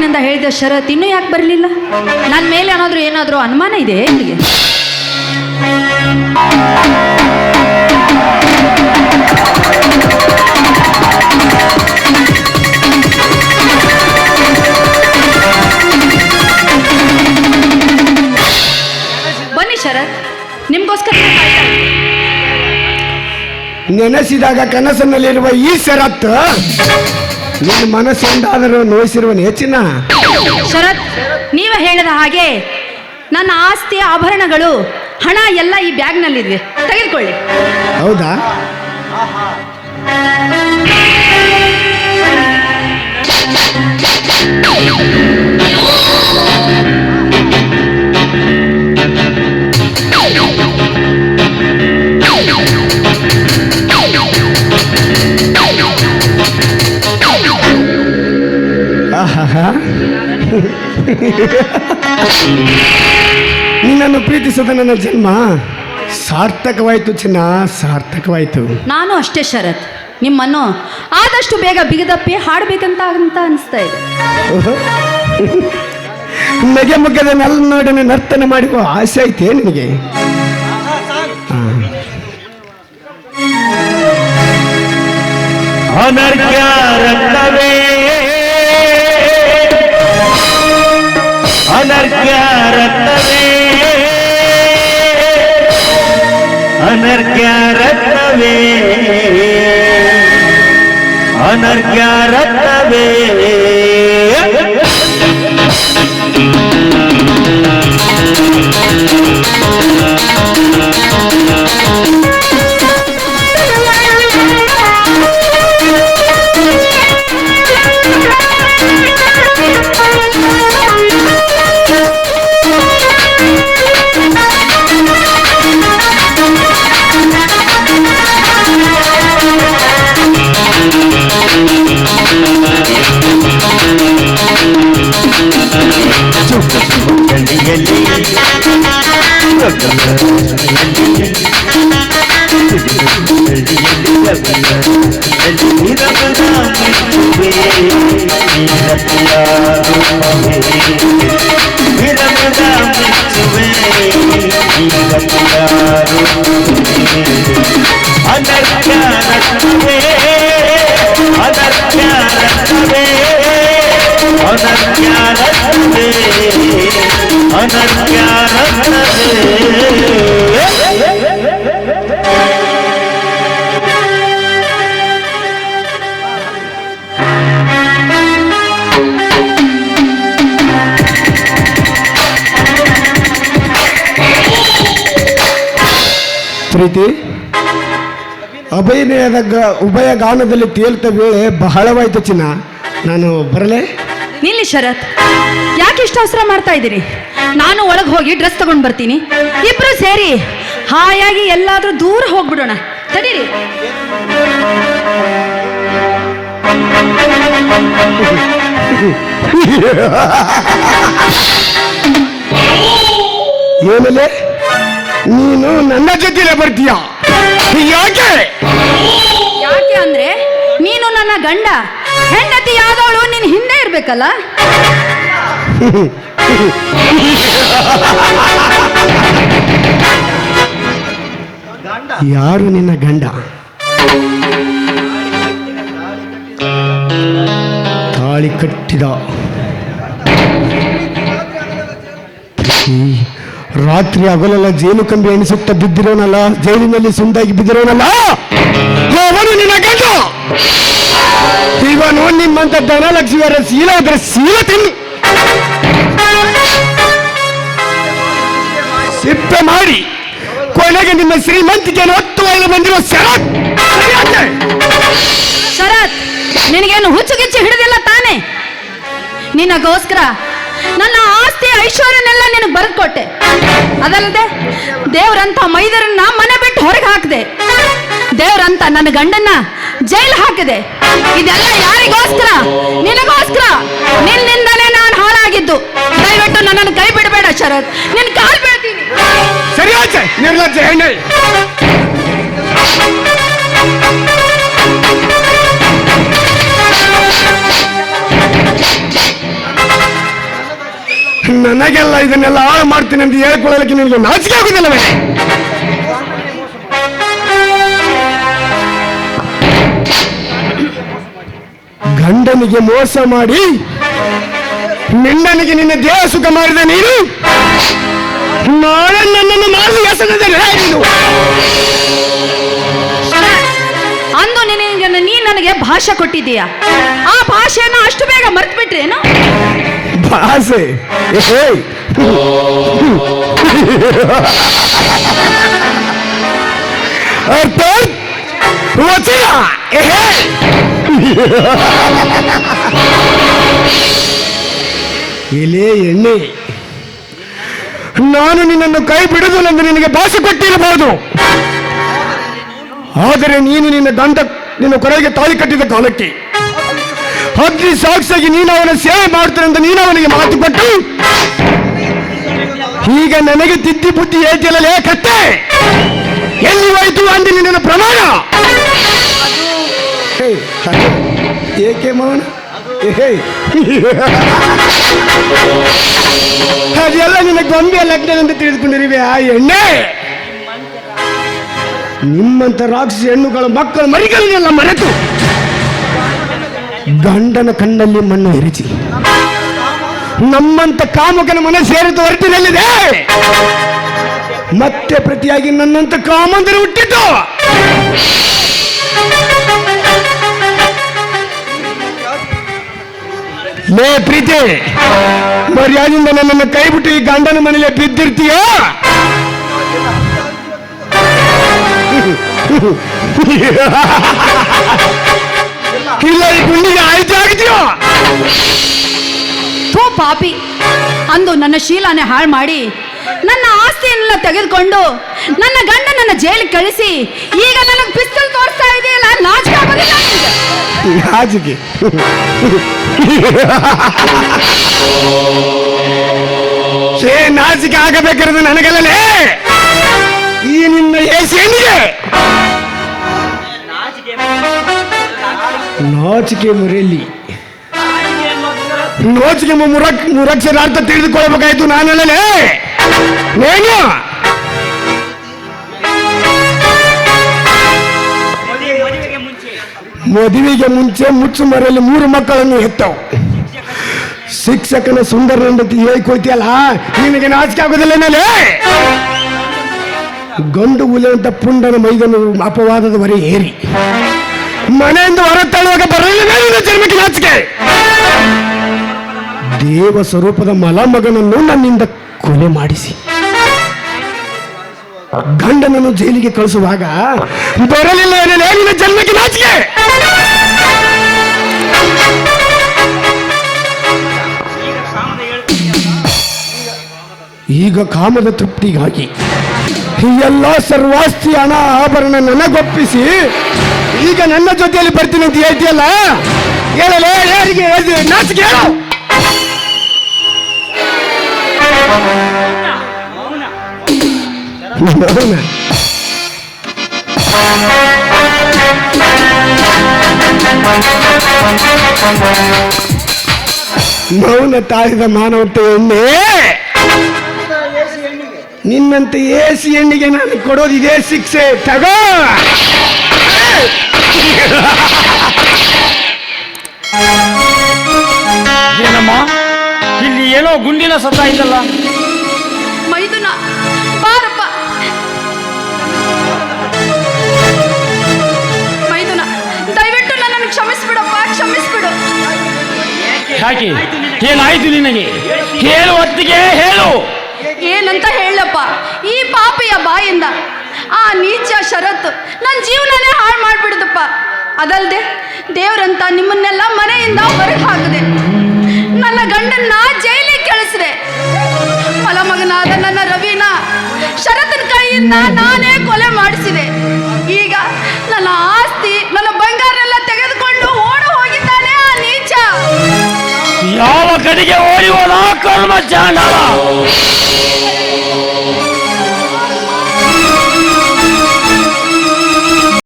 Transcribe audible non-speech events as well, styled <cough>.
ನಿಂದ ಹೇಳಿದ ಶರತ್ ಇನ್ನೂ ಯಾಕೆ ಬರಲಿಲ್ಲ ನನ್ನ ಮೇಲೆ ಏನಾದರೂ ಏನಾದರೂ ಅನುಮಾನ ಇದೆ ನಿಮಗೆ ಬನ್ನಿ ಶರತ್, ನಿಮ್ಗೋಸ್ಕರ. ನೆನೆಸಿದಾಗ ಕನಸಿನಲ್ಲಿರುವ ಈ ಶರತ್ ನಿನ್ನ ಮನಸ್ಸೊಂದಾದರೂ ನೋಯಿಸಿರುವನು. ಹೆಚ್ಚಿನ ಶರತ್ ನೀವ ಹೇಳಿದ ಹಾಗೆ ನನ್ನ ಆಸ್ತಿಯ ಆಭರಣಗಳು ಹಣ ಎಲ್ಲ ಈ ಬ್ಯಾಗ್ನಲ್ಲಿದೆ ತೆಗೆದುಕೊಳ್ಳಿ. ಹೌದಾ? <laughs> ನಿನ್ನನ್ನು ಪ್ರೀತಿಸದ ನನ್ನ ಜನ್ಮ. ಸಾರ್ಥಕವಾಯಿತು ಚಿನ್ನ ಸಾರ್ಥಕವಾಯಿತು. ನಾನು ಅಷ್ಟೇ ಶರತ್. ನಿಮ್ಮನ್ನು ಆದಷ್ಟು ಬೇಗ ಬಿಗಿದಪ್ಪಿ ಹಾಡಬೇಕಂತ ಅಂತ ಅನಿಸ್ತಾ ಇದೆ. ಓಹೋ. ನಗೆ ಮುಗ್ಗದ ನಲ್ಲನೊಡನೆ ನರ್ತನ ಮಾಡುವ ಆಸೆ ಐತೆ ನಿನಗೆ? ಹಾ. ಅನರ್ಘ್ಯ ಅನರ್ಘ್ಯ ರಕ್ತವೇ ಅನರ್ಘ್ಯ ರಕ್ತವೇ ಅನರ್ಘ್ಯ ರಕ್ತವೇ ಅನರ್ಘ್ಯ ರಕ್ತವೇ ಪ್ರೀತಿ. ಅಭಿನಯದ ಗ- ಉಭಯ ಗಾನದಲ್ಲಿ ತೇಲ್ತ ವೇಳೆ ಬಹಳವಾಯ್ತು ಚಿನ್ನ. ನಾನು ಬರಲೇ? ನಿಲ್ಲಿ ಶರತ್. ಯಾಕೆ ಇಷ್ಟು ಅವಸರ ಮಾಡ್ತಾ ಇದ್ದೀರಿ? ನಾನು ಒಳಗೆ ಹೋಗಿ ಡ್ರೆಸ್ ತಗೊಂಡು ಬರ್ತೀನಿ. ಇಬ್ರು ಸೇರಿ ಹಾಯಾಗಿ ಎಲ್ಲಾದರೂ ದೂರ ಹೋಗ್ಬಿಡೋಣ. ತಡೀರಿ. ಏನಲ್ಲಿ ನೀನು ನನ್ನ ಜೊತೆಲೇ ಬರ್ತೀಯ? ಯಾಕೆ? ಯಾಕೆ ಅಂದ್ರೆ ನೀನು ನನ್ನ ಗಂಡ. ಹೆಂಡತಿ ಯಾವ್ದವಳು ನಿನ್ ಹಿಂದೆ ಇರ್ಬೇಕಲ್ಲ? ಯಾರು ನಿನ್ನ ಗಂಡ? ತಾಳಿ ಕಟ್ಟಿದ. ರಾತ್ರಿ ಹಗಲೆಲ್ಲ ಜೇನು ಕಂಬಿ ಎಣಿಸುತ್ತಾ ಬಿದ್ದಿರೋನಲ್ಲ, ಜೈಲಿನಲ್ಲಿ ಸುಂದಾಗಿ ಬಿದ್ದಿರೋನಲ್ಲ? ಅವನು ನಿನ್ನ ಗಂಡ? ಇವನು ನಿಮ್ಮಂತ ಧನಲಕ್ಷ್ಮಿಯರ ಸೀಲ ಆದ್ರೆ ಸೀಲ ತಿನ್ನು. ಸಿಪ್ಪೆ ಮಾಡಿ ಕೊನೆಗೆ ನಿಮ್ಮ ಶ್ರೀಮಂತಿಕೆಯನ್ನು ಹತ್ತು ವಯಸ್ಸು ಬಂದಿರೋ ಶರತ್? ಶರತ್, ನಿನಗೇನು ಹುಚ್ಚು ಗಿಚ್ಚು ಹಿಡಿದಿಲ್ಲ ತಾನೆ? ನಿನಗೋಸ್ಕರ ನನ್ನ ಆಸ್ತಿ ಐಶ್ವರ್ಯನೆಲ್ಲ ನಿನಗೆ ಬರೆದುಕೊಟ್ಟೆ. ಅದಲ್ಲದೆ ದೇವ್ರಂತ ಮೈದರನ್ನ ಮನೆ ಬಿಟ್ಟು ಹೊರಗೆ ಹಾಕಿದೆ. ದೇವ್ರಂತ ನನ್ನ ಗಂಡನ್ನ ಜೈಲ್ ಹಾಕಿದೆ. ಇದೆಲ್ಲ ಯಾರಿಗೋಸ್ಕರ? ನಿನಗೋಸ್ಕರ? ನಿನ್ನಿಂದಲೇ ನಾನು ಹಾಳಾಗಿದ್ದು. ದಯವಿಟ್ಟು ನನ್ನನ್ನು ಕೈ ಬಿಡಬೇಡ ಶರತ್. ನಿನ್ನ ಕಾಲ್ ಬೀಳ್ತೀನಿ. ಸರಿ ನನಗೆಲ್ಲ ಇದನ್ನೆಲ್ಲ ಹಾಳು ಮಾಡ್ತೀನಿ ಅಂತ ಹೇಳ್ಕೊಳ್ಳೋದಕ್ಕೆ ನಿನಗೆ ನಾಚಿಕೆ ಆಗುದಿಲ್ಲವೇ? ಗಂಡನಿಗೆ ಮೋಸ ಮಾಡಿ ನಿನ್ನನಿಗೆ ನಿನ್ನ ದೇಹ ಸುಖ ಮಾಡಿದ ನೀನು ನಾಳೆ ನನ್ನನ್ನು ಮಾಡಲು ಹೆಸರು ಅಂದು ನಿನಗೆ ನೀ ನನಗೆ ಭಾಷೆ ಕೊಟ್ಟಿದ್ದೀಯಾ? ಆ ಭಾಷೆಯನ್ನು ಅಷ್ಟು ಬೇಗ ಮರ್ತು ಬಿಟ್ರೇನು Hey. ಏ what's Hey. ಎಲೆ ಎಣ್ಣೆ ನಾನು ನಿನ್ನನ್ನು ಕೈ ಬಿಡುವುದಿല്ലെಂದು ನಿನಗೆ ಭಾಷೆ ಕೊಟ್ಟಿರಬಹುದು ಆದರೆ ನೀನು ನಿನ್ನ ಗಂಡ ನಿನ್ನ ಕೊನೆಗೆ ತಾಳಿ ಕಟ್ಟಿದ ಕಾಲಕ್ಕೆ ಅಗ್ನಿ ಸಾಕ್ಷಿಯಾಗಿ ನೀನು ಅವನ ಸೇವೆ ಮಾಡ್ತೇನೆ ಅಂತ ನೀನು ಅವನಿಗೆ ಮಾತು ಕೊಟ್ಟು ಈಗ ನನಗೆ ತಿದ್ದಿ ಬುದ್ಧಿ ಹೇಳ್ತಿಲ್ಲ ಕತ್ತೆ ಎಲ್ಲಿ ಹೋಯ್ತು ಅಂದಿ ನಿನ್ನ ಪ್ರಮಾಣ? ಏಕೆ ಮೌನ ಹೇ. ಅದೆಲ್ಲ ನಿನ್ನ ಗೊಂಬೆ ಲಗ್ನ ಅಂತ ತಿಳಿದುಕೊಂಡಿರಿವೆ ಆ ಎಣ್ಣೆ. ನಿಮ್ಮಂತ ರಾಕ್ಷಸ ಹೆಣ್ಣುಗಳ ಮಕ್ಕಳ ಮರಿಗಳನ್ನೆಲ್ಲ ಮರೆತು. ಗಂಡನ ಕಣ್ಣಲ್ಲಿ ಮಣ್ಣು ಎರಚಿ. ನಮ್ಮಂತ ಕಾಮಕನ ಮನೆ ಸೇರಿದ ಹೊರಟಿನಲ್ಲಿದೆ. ಮತ್ತೆ ಪ್ರತಿಯಾಗಿ ನನ್ನಂತ ಕಾಮಂದರು ಹುಟ್ಟಿತು ಲೇ ಪ್ರೀತಿ, ಮರ್ಯಾದಿಂದ ನನ್ನನ್ನು ಕೈ ಬಿಟ್ಟು ಈ ಗಂಡನ ಮನೇಲಿ ಬಿದ್ದಿರ್ತೀಯೋ? <laughs> ಇಲ್ಲ ಈ ಗುಂಡಿಗೆ ಆಯ್ತು ಆಗಿದೆಯೋ ಥೂ ಪಾಪಿ. ಅಂದು ನನ್ನ ಶೀಲನೆ ಹಾಳು ಮಾಡಿ ನನ್ನ ಆಸ್ತಿಯನ್ನೆಲ್ಲ ತೆಗೆದುಕೊಂಡು ನನ್ನ ಗಂಡ ನನ್ನ ಜೈಲಿಗೆ ಕಳಿಸಿ ಈಗ ನನಗೆ ಪಿಸ್ತಲ್ ತೋರಿಸ್ತಾ ಇದೆಯಲ್ಲ? ನಾಚಿಕೆ ಆಗೋದಿಲ್ಲ ನಿನಗೆ? ನಾಚಿಕೆ. ಸೇ ನಾಚಿಕೆ ಆಗಬೇಕಾದ್ರೆ ನನಗಲ್ಲೇ ಈ ನಿನ್ನ ಏನಿದೆ ನಾಚಿಕೆ ಮುರೆಯಲ್ಲಿ ನಾಚಿಕೆ ಮುರಕ್ ಮುರಕ್ಷರ ಅರ್ಥ ತಿಳಿದುಕೊಳ್ಳಬೇಕಾಯ್ತು ನಾನಲ್ಲೇ ಏನು ಮದುವೆಗೆ ಮುಂಚೆ ಮುಚ್ಚು ಮರೆಯಲ್ಲಿ ಮೂರು ಮಕ್ಕಳನ್ನು ಹೆತ್ತವು. ಶಿಕ್ಷಕನ ಸುಂದರ ಹೇಳ್ಕೊಳ್ತೀಯಲ್ಲ ನಿನಗೆ ನಾಚಿಕೆ ಆಗೋದಿಲ್ಲ ಮೇಲೆ ಗಂಡು ಉಲಿಯಂತ ಪುಂಡನ ಪುಂಡನ ಅಪವಾದದ ಅಪವಾದದವರೆ ಏರಿ. ಮನೆಯಿಂದ ಹೊರ ತಳ್ಳುವಾಗ ಬರಲಿಲ್ಲ ಜನ್ಮಕ್ಕೆ ನಾಚಿಕೆ. ದೇವ ಸ್ವರೂಪದ ಮಲಮಗನನ್ನು ನನ್ನಿಂದ ಕೊಲೆ ಮಾಡಿಸಿ. ಗಂಡನನ್ನು ಜೈಲಿಗೆ ಕಳಿಸುವಾಗ ಬರಲಿಲ್ಲ ನಿನ್ನ ಜನ್ಮಕ್ಕೆ ನಾಚಿಕೆ. ಈಗ ಕಾಮದ ತೃಪ್ತಿಗಾಗಿ ಎಲ್ಲ ಸರ್ವಾಸ್ತಿ ಹಣ ಆಭರಣ ನನಗೊಪ್ಪಿಸಿ ಈಗ ನನ್ನ ಜೊತೆಯಲ್ಲಿ ಬರ್ತೀನಿ ಅಂತ ಹೇಳ್ತೀಯಲ್ಲ ಹೇಳಲೇ ಯಾರಿಗೆ ಹೇಳ್ದೆ? ನಾಚಿಕೆ ಹೇಳು ಮೌನ. ತಾಳಿದ ಮಾನವತೆ ಎಣ್ಣೆ ನಿನ್ನಂತ ಎಸಿ ಎಣ್ಣಿಗೆ ನಾನು ಕೊಡೋದು ಶಿಕ್ಷೆ ತಗೋ ಏನಮ್ಮ? ಇಲ್ಲಿ ಏನೋ ಗುಂಡಿನ ಸತ್ತ ಇದ್ದಲ್ಲ ಮೈದುನ. ಬಾರಪ್ಪ. ಮೈದುನ. ದಯವಿಟ್ಟು ನನ್ನನ್ನು ಕ್ಷಮಿಸ್ಬಿಡಪ್ಪ ಕ್ಷಮಿಸ್ಬಿಡು. ಯಾಕೆ? ಏನಾಯ್ತು ನಿನಗೆ? ಹೇಳು ಹೊತ್ತಿಗೆ ಹೇಳು. ಏನಂತ ಹೇಳಪ್ಪ. ಈ ಪಾಪಿಯ ಬಾಯಿಂದ ಆ ನೀಚ ಷರತ್ತು ನನ್ನ ಜೀವನನೇ ಹಾಳು ಮಾಡಿಬಿಡ್ದಪ್ಪ. ಅದಲ್ಲದೆ ದೇವರಂತ ನಿಮ್ಮನ್ನೆಲ್ಲ ಮನೆಯಿಂದ ಹೊರಗೆ ಹಾಕಿದೆ ನನ್ನ ಗಂಡನ್ನ ಜೈಲಿಗೆ ಕಳಿಸಿದೆ. ಮಲಮಗನಾದ ನನ್ನ ರವಿನ ಶರತ್ನ ಕೈಯಿಂದ ನಾನೇ ಕೊಲೆ ಮಾಡಿಸಿದೆ. ಈಗ ನನ್ನ ಆಸ್ತಿ, ನನ್ನ ಬಂಗಾರೆಲ್ಲ ತೆಗೆದುಕೊಂಡು ಓಡ ಹೋಗಿದ್ದಾನೆ ಆ ನೀಚ. ಯಾವ ಕಡೆಗೆ ಓಡಿ ಹೋದ ಕರ್ಮ ಚಾಂಡಾಲ